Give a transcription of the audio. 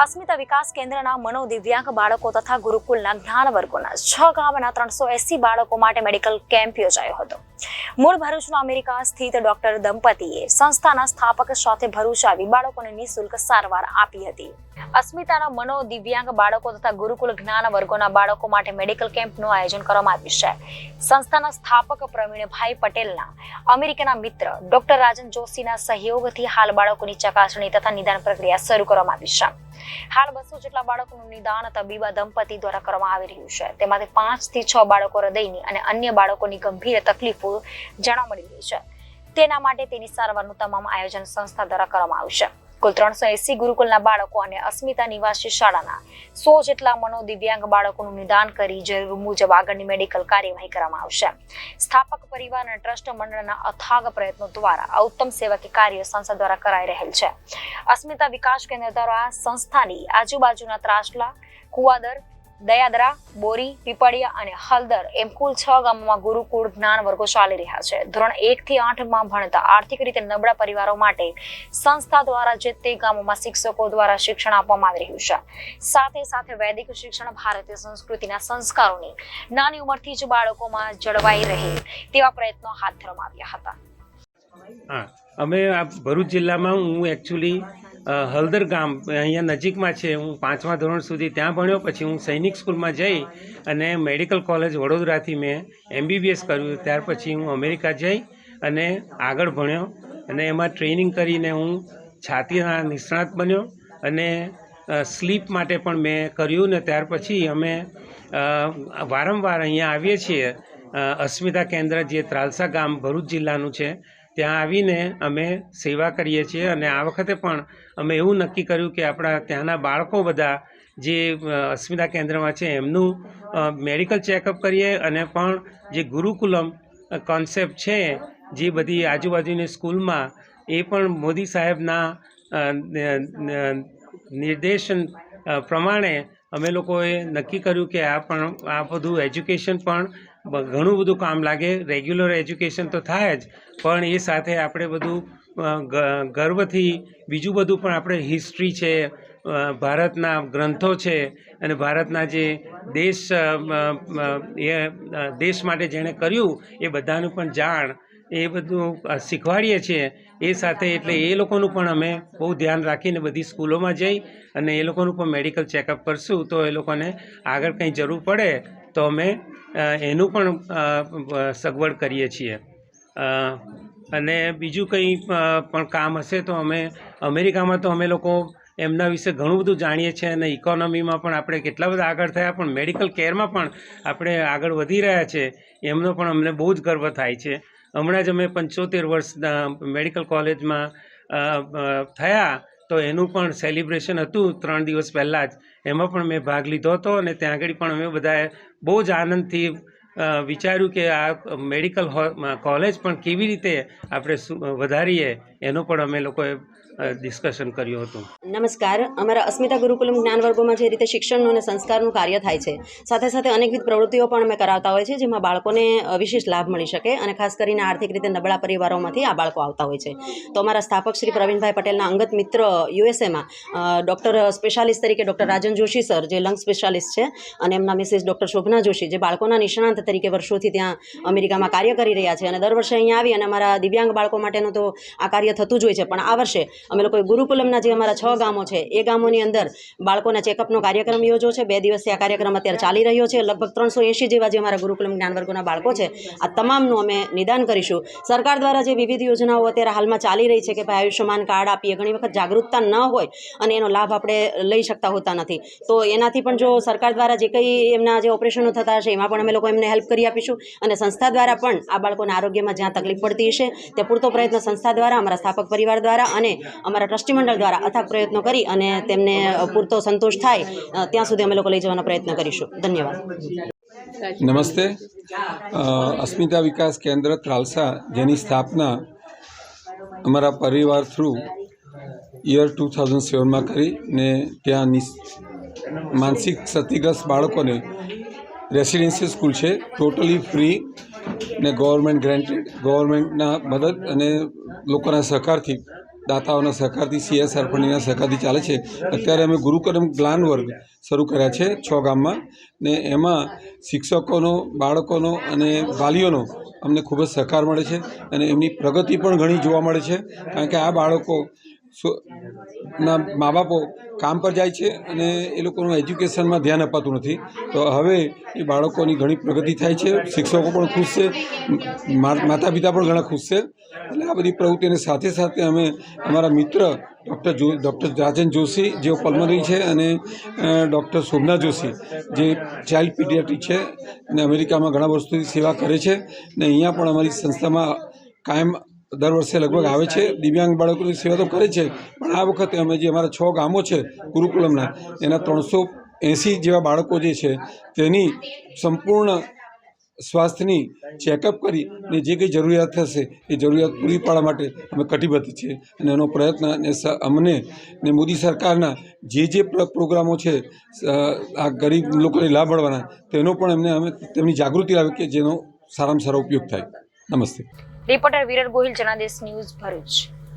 અસ્મિતા વિકાસ કેન્દ્રના મનોદિવ્યાંગ બાળકો તથા ગુરુકુલના જ્ઞાન વર્ગોના છ ગામના ત્રણસો એસી બાળકો માટે મેડિકલ કેમ્પ યોજાયો હતો. મૂળ ભરૂચના અમેરિકા સ્થિત ડોક્ટર દંપતીએ સંસ્થાના સ્થાપક સાથે ભરૂચ આવી બાળકોને નિઃશુલ્ક સારવાર આપી હતી. અસ્મિતાના મનો દિવ્યાંગ બાળકો તથા ગુરુકુલ જ્ઞાન વર્ગોના બાળકો માટે મેડિકલ કેમ્પનું આયોજન કરવામાં આવ્યું છે. સંસ્થાના સ્થાપક પ્રવીણભાઈ પટેલના અમેરિકાના મિત્ર ડોક્ટર રાજન જોશીના સહયોગથી હાલ બાળકોની ચકાસણી તથા નિદાન પ્રક્રિયા શરૂ કરવામાં આવી છે. હાલ બસો જેટલા બાળકોનું નિદાન તબીબા દંપતી દ્વારા કરવામાં આવી રહ્યું છે. તેમાંથી પાંચથી છ બાળકો હૃદયની અને અન્ય બાળકોની ગંભીર તકલીફો જાણવા મળી રહી છે. તેના માટે તેની સારવારનું તમામ આયોજન સંસ્થા દ્વારા કરવામાં આવશે કુલ ત્રણસો એસી ગુરુકુલના બાળકો અને અસ્મિતા નિવાસી શાળાના સો જેટલા મનોદિવ્યાંગ બાળકોનું નિદાન કરી જરૂર મુજબ આગળની મેડિકલ કાર્યવાહી કરવામાં આવશે. સ્થાપક પરિવાર અને ટ્રસ્ટ મંડળના અથાગ પ્રયત્નો દ્વારા આ ઉત્તમ સેવાકીય કાર્ય સંસ્થા દ્વારા કરાઈ રહેલ છે. અસ્મિતા વિકાસ કેન્દ્ર દ્વારા સંસ્થાની આજુબાજુના ત્રાસલા, કુવાદર દયાદરા, બોરી, પીપળિયા અને હલદર એમ કુલ છ ગામોમાં ગુરુકુળ જ્ઞાન વર્ગો ચાલી રહ્યા છે. ધોરણ એક થી આઠમાં ભણતા આર્થિક રીતે નબળા પરિવારો માટે સંસ્થા દ્વારા જે તે ગામોમાં શિક્ષકો દ્વારા શિક્ષણ આપવામાં આવી રહ્યું છે. સાથે સાથે વૈદિક શિક્ષણ ભારતીય સંસ્કૃતિના સંસ્કારોની નાની ઉંમરથી જ બાળકોમાં જળવાઈ રહે તેવા પ્રયત્નો હાથ ધરવામાં આવ્યા હતા. અમે આ ભરૂચ જિલ્લામાં હું એકચ્યુઅલી હળદર ગામ, અહીંયા નજીકમાં છે. હું પાંચમા ધોરણ સુધી ત્યાં ભણ્યો. પછી હું સૈનિક સ્કૂલમાં જઈ અને મેડિકલ કોલેજ વડોદરાથી મેં એમબીબીએસ કર્યું. ત્યાર પછી હું અમેરિકા જઈ અને આગળ ભણ્યો અને એમાં ટ્રેનિંગ કરીને હું છાતીના નિષ્ણાત બન્યો અને સ્લીપ માટે પણ મેં કર્યું ને ત્યાર પછી અમે વારંવાર અહીંયા આવીએ છીએ. અસ્મિતા કેન્દ્ર, જે ત્રાલસા ગામ ભરૂચ જિલ્લાનું છે. ત્યાં આવીને અમે સેવા કરીએ છીએ અને આ વખતે પણ અમે એવું નક્કી કર્યું કે આપણા ત્યાંના બાળકો બધા જે અસ્મિતા કેન્દ્રમાં છે, એમનું મેડિકલ ચેકઅપ કરીએ અને પણ જે ગુરુકુલમ કોન્સેપ્ટ છે, જે બધી આજુબાજુની સ્કૂલમાં, એ પણ મોદી સાહેબના નિર્દેશન પ્રમાણે અમે લોકોએ નક્કી કર્યું કે આ પણ, આ બધું એજ્યુકેશન પણ ઘણું બધું કામ લાગે. રેગ્યુલર એજ્યુકેશન તો થાય જ, પણ એ સાથે આપણે બધું ગર્વથી બીજું બધું પણ આપણે હિસ્ટ્રી છે ભારતના ગ્રંથો છે અને ભારતના જે દેશ એ દેશ માટે જેણે કર્યું એ બધાનું પણ જાણ, એ બધું શીખવાડીએ છીએ. એ સાથે એટલે એ લોકોનું પણ અમે બહુ ધ્યાન રાખીને બધી સ્કૂલોમાં જઈ અને એ લોકોનું પણ મેડિકલ ચેકઅપ કરશું. તો એ લોકોને આગળ કંઈ જરૂર પડે તો અમે એનું પણ સગવડ કરીએ છીએ. અને બીજું કંઈ પણ કામ હશે તો અમે, અમેરિકામાં તો અમે લોકો એમના વિશે ઘણું બધું જાણીએ છીએ અને ઇકોનોમીમાં પણ આપણે કેટલા બધા આગળ થયા, પણ મેડિકલ કેરમાં પણ આપણે આગળ વધી રહ્યા છે. એમનો પણ અમને બહુ જ ગર્વ થાય છે. હમણાં જ અમે પંચોતેર વર્ષના મેડિકલ કોલેજમાં થયા તો એનું પણ સેલિબ્રેશન હતું ત્રણ દિવસ પહેલાં જ. એમાં પણ મેં ભાગ લીધો હતો અને ત્યાં આગળ પણ અમે બધાએ બહુ જ આનંદથી વિચાર્યું કે આ મેડિકલ કોલેજ પણ કેવી રીતે આપણે વધારીએ. એનું પણ અમે લોકોએ ડિસ્કશન કર્યું હતું. નમસ્કાર. અમારા અસ્મિતા ગુરુકુલમ જ્ઞાન વર્ગોમાં જે રીતે શિક્ષણનું અને સંસ્કારનું કાર્ય થાય છે, સાથે સાથે અનેકવિધ પ્રવૃત્તિઓ પણ અમે કરાવતા હોય છે, જેમાં બાળકોને વિશેષ લાભ મળી શકે અને ખાસ કરીને આર્થિક રીતે નબળા પરિવારોમાંથી આ બાળકો આવતા હોય છે. તો અમારા સ્થાપક શ્રી પ્રવીણભાઈ પટેલના અંગત મિત્ર યુએસએમાં ડૉક્ટર સ્પેશિયાલિસ્ટ તરીકે ડૉક્ટર રાજન જોશી સર, જે લંગ સ્પેશિયાલિસ્ટ છે, અને એમના મિસિસ ડૉક્ટર શોભના જોશી, જે બાળકોના નિષ્ણાંત તરીકે વર્ષોથી ત્યાં અમેરિકામાં કાર્ય કરી રહ્યા છે. અને દર વર્ષે અહીંયા આવી અને અમારા દિવ્યાંગ બાળકો માટેનું તો આ કાર્ય થતું જ હોય છે. પણ આ વર્ષે અમે લોકોએ ગુરુકુલમના જે અમારા છ ગામો છે, એ ગામોની અંદર બાળકોના ચેકઅપનો કાર્યક્રમ યોજ્યો છે. બે દિવસથી આ કાર્યક્રમ અત્યારે ચાલી રહ્યો છે. લગભગ ત્રણસો એંશી જેવા જે અમારા ગુરુકુલમ જ્ઞાન વર્ગોના બાળકો છે, આ તમામનું અમે નિદાન કરીશું. સરકાર દ્વારા જે વિવિધ યોજનાઓ અત્યારે હાલમાં ચાલી રહી છે કે ભાઈ આયુષ્યમાન કાર્ડ આપીએ, ઘણી વખત જાગૃતતા ન હોય અને એનો લાભ આપણે લઈ શકતા હોતા નથી. તો એનાથી પણ જો સરકાર દ્વારા જે કંઈ એમના જે ઓપરેશનો થતા હશે, એમાં પણ અમે લોકો એમને હેલ્પ કરી આપીશું અને સંસ્થા દ્વારા પણ આ બાળકોના આરોગ્યમાં જ્યાં તકલીફ પડતી હશે તે પૂરતો પ્રયત્ન સંસ્થા દ્વારા અમારા સ્થાપક પરિવાર દ્વારા અને અમારા ટ્રસ્ટી મંડળ દ્વારા અથાગ પ્રયત્નો કરી અને તેમને પૂરતો સંતોષ થાય ત્યાં સુધી અમે લોકો લઈ જવાનો પ્રયત્ન કરીશું. ધન્યવાદ. નમસ્તે. અસ્મિતા વિકાસ કેન્દ્ર ત્રાલસા, જેની સ્થાપના અમારા પરિવાર થ્રુ યર ટુ થાઉઝન્ડ સેવનમાં કરી ને ત્યાં માનસિક ક્ષતિગ્રસ્ત બાળકોને રેસિડેન્સી સ્કૂલ છે, ટોટલી ફ્રી ને ગવર્મેન્ટ ગ્રાન્ટેડ ગવર્મેન્ટના મદદ અને લોકોના સહકારથી, દાતાઓના સહકારથી સીએસઆર ફંડના સહકારથી ચાલે છે. અત્યારે અમે ગુરુકરમ જ્ઞાન વર્ગ શરૂ કર્યા છે, છ ગામમાં. ને એમાં શિક્ષકોનો, બાળકોનો અને વાલીઓનો અમને ખૂબ જ સહકાર મળે છે અને એમની પ્રગતિ પણ ઘણી જોવા મળે છે. કારણ કે આ બાળકો ના મા બાપો કામ પર જાય છે અને એ લોકોનું એજ્યુકેશનમાં ધ્યાન અપાતું નથી. તો હવે એ બાળકોની ઘણી પ્રગતિ થાય છે, શિક્ષકો પણ ખુશ છે માતા પિતા પણ ઘણા ખુશ છે. એટલે આ બધી પ્રવૃત્તિને સાથે સાથે અમે અમારા મિત્ર ડૉક્ટર જો, ડૉક્ટર રાજન જોશી, જેઓ પલ્મનરી છે, અને ડૉક્ટર શોભના જોશી, જે ચાઇલ્ડ પીડિયાટ્રિક છે અને અમેરિકામાં ઘણા વર્ષોથી સેવા કરે છે. ને અહીંયા પણ અમારી સંસ્થામાં કાયમ દર વર્ષે લગભગ આવે છે. દિવ્યાંગ બાળકોની સેવા તો કરે છે. પણ આ વખતે અમે જે અમારા છ ગામો છે, ગુરુકુલમના, એના ત્રણસો એંસી જેવા બાળકો જે છે, તેની સંપૂર્ણ સ્વાસ્થ્યની ચેકઅપ કરી અને જે કંઈ જરૂરિયાત થશે એ જરૂરિયાત પૂરી પાડવા માટે અમે કટિબદ્ધ છીએ અને એનો પ્રયત્ન અને અમને ને મોદી સરકારના જે જે પ્રોગ્રામો છે આ ગરીબ લોકોને લાભ મળવાના, તેનો પણ એમને અમે તેમની જાગૃતિ લાવી કે જેનો સારામાં સારો ઉપયોગ થાય. નમસ્તે. Reporter Viral Gohil Janadesh news Bharuch.